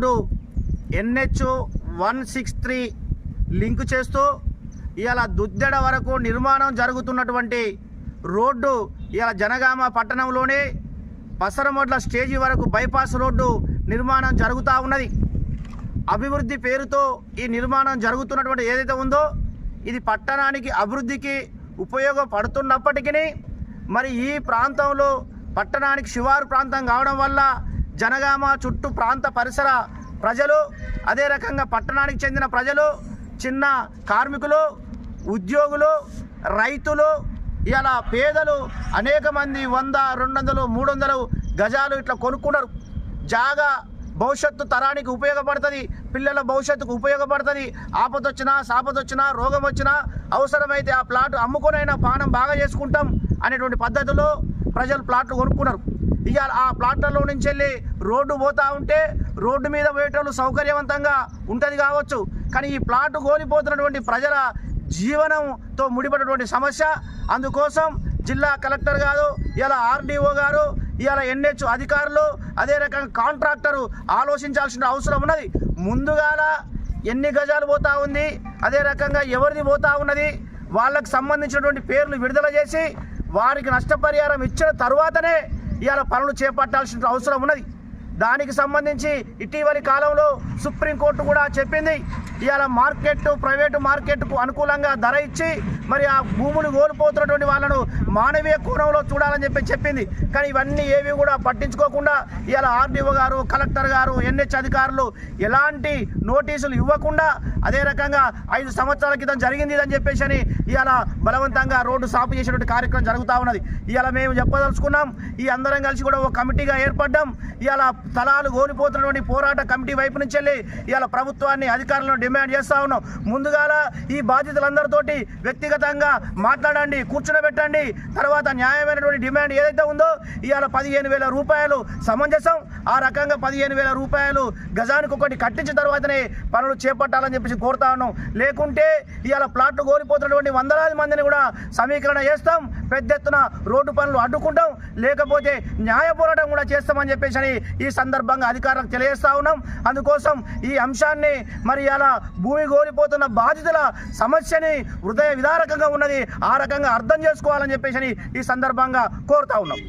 Road NH one six three link చేస్తూ ఇవాళ దుద్దెడ వరకు నిర్మాణం జరుగుతున్నటువంటి రోడ్డు ఇవాళ జనగామ పట్టణంలోనే పసరమొడ్ల స్టేజీ వరకు బైపాస్ రోడ్డు నిర్మాణం జరుగుతూ ఉన్నది. అభివృద్ధి పేరుతో ఈ నిర్మాణం జరుగుతున్నటువంటి ఏదైతే ఉందో ఇది పట్టణానికి అభివృద్ధికి ఉపయోగపడుతున్నప్పటికీ మరి ఈ ప్రాంతంలో పట్టణానికి శివారు ప్రాంతం కావడం వల్ల జనగామ చుట్టూ ప్రాంత పరిసర ప్రజలు అదే రకంగా పట్టణానికి చెందిన ప్రజలు చిన్న కార్మికులు ఉద్యోగులు రైతులు ఇలా పేదలు అనేక మంది వంద రెండు వందలు మూడు వందలు గజాలు ఇట్లా కొనుక్కున్నారు. జాగా భవిష్యత్తు తరానికి ఉపయోగపడుతుంది పిల్లల భవిష్యత్తుకు ఉపయోగపడుతుంది. ఆపదొచ్చినా సాపదొచ్చినా రోగం వచ్చినా అవసరమైతే ఆ ప్లాట్ అమ్ముకునైనా పానం బాగా చేసుకుంటాం అనేటువంటి పద్ధతిలో ప్రజలు ప్లాట్లు కొనుక్కున్నారు. ఇక ఆ ప్లాట్లలో నుంచి వెళ్ళి రోడ్డు పోతూ ఉంటే రోడ్డు మీద పోయేటోళ్ళు సౌకర్యవంతంగా ఉంటుంది కావచ్చు. కానీ ఈ ప్లాట్ కోల్పోతున్నటువంటి ప్రజల జీవనంతో ముడిపడినటువంటి సమస్య. అందుకోసం జిల్లా కలెక్టర్ గారు ఇలా ఆర్డీఓ గారు ఇవాళ ఎన్హెచ్ అధికారులు అదే రకంగా కాంట్రాక్టరు ఆలోచించాల్సిన అవసరం ఉన్నది. ముందుగాల ఎన్ని గజాలు పోతా ఉంది అదే రకంగా ఎవరిది పోతా ఉన్నది వాళ్ళకు సంబంధించినటువంటి పేర్లు విడుదల చేసి వారికి నష్టపరిహారం ఇచ్చిన తర్వాతనే ఇవాళ పనులు చేపట్టాల్సిన అవసరం ఉన్నది. దానికి సంబంధించి ఇటీవలి కాలంలో సుప్రీంకోర్టు కూడా చెప్పింది. ఇవాళ మార్కెట్ ప్రైవేటు మార్కెట్కు అనుకూలంగా ధర ఇచ్చి మరి ఆ భూములు కోల్పోతున్నటువంటి వాళ్ళను మానవీయ కోణంలో చూడాలని చెప్పి చెప్పింది. కానీ ఇవన్నీ ఏవి కూడా పట్టించుకోకుండా ఇవాళ ఆర్డీఓ గారు కలెక్టర్ గారు ఎన్హెచ్ అధికారులు ఎలాంటి నోటీసులు ఇవ్వకుండా అదే రకంగా ఐదు సంవత్సరాల క్రితం జరిగింది అని చెప్పేసి అని ఇవాళ బలవంతంగా రోడ్డు సాపు చేసేటువంటి కార్యక్రమం జరుగుతూ ఉన్నది. ఇవాళ మేము చెప్పదలుచుకున్నాం ఈ అందరం కలిసి కూడా ఒక కమిటీగా ఏర్పడ్డాం. ఇవాళ స్థలాలు కోల్పోతున్నటువంటి పోరాట కమిటీ వైపు నుంచి వెళ్ళి ఇవాళ ప్రభుత్వాన్ని అధికారులను డిమాండ్ చేస్తా ఉన్నాం. ముందుగాల ఈ బాధితులందరితోటి వ్యక్తిగతంగా మాట్లాడండి కూర్చునబెట్టండి. తర్వాత న్యాయమైనటువంటి డిమాండ్ ఏదైతే ఉందో ఇవాళ పదిహేను వేల రూపాయలు సమంజసం. ఆ రకంగా పదిహేను వేల రూపాయలు గజానికి ఒకటి కట్టించిన తర్వాతనే పనులు చేపట్టాలని చెప్పేసి కోరుతా ఉన్నాం. లేకుంటే ఇవాళ ప్లాట్లు కోల్పోతున్నటువంటి వందలాది మందిని కూడా సమీకరణ చేస్తాం. పెద్ద ఎత్తున రోడ్డు పనులు అడ్డుకుంటాం. లేకపోతే న్యాయ పోరాటం కూడా చేస్తామని చెప్పేసి అని ఈ సందర్భంగా అధికారులకు తెలియజేస్తా ఉన్నాం. అందుకోసం ఈ అంశాన్ని మరి అలా భూమి కోల్పోతున్న బాధితుల సమస్యని హృదయ విదారకంగా ఉన్నది. ఆ రకంగా అర్థం చేసుకోవాలని చెప్పేసి అని ఈ సందర్భంగా కోరుతా ఉన్నాం.